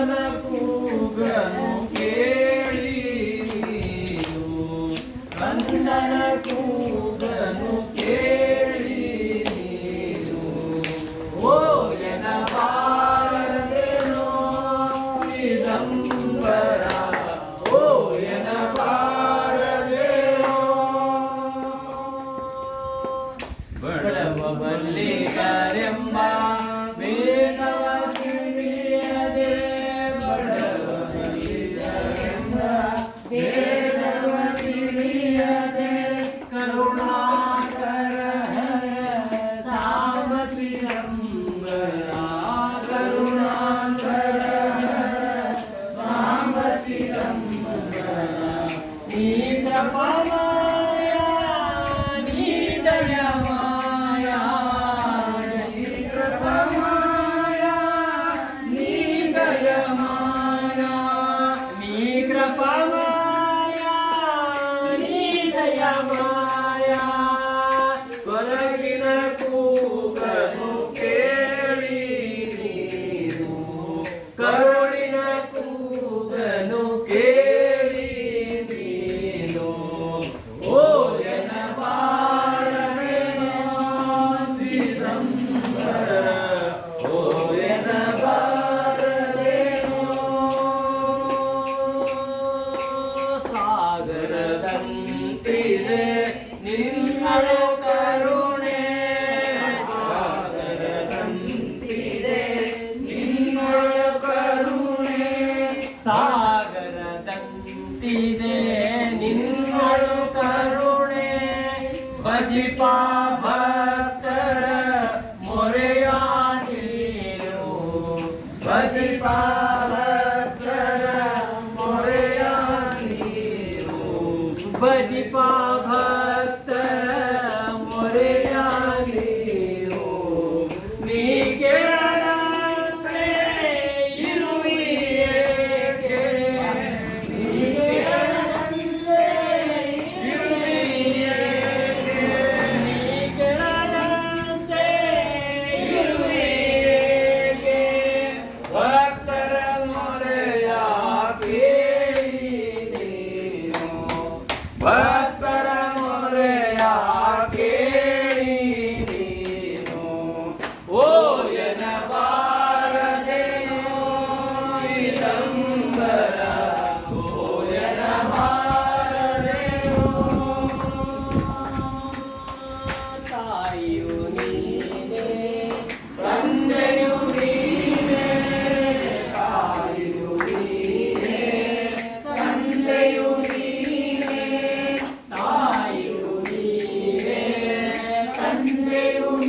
ನನ್ನ ಕೂಗನು ಕೇಳಿ ನನ್ನ ಕೂಗನು ಕೇಳಿ ಓ ಎನ ಬಾರದೆನೋ ವಿದಂಬರ ಓ ಎನ ಬಾರದೆನೋ ಬಡವ Baba. भक्तर मोरे पा Bye. Primeiro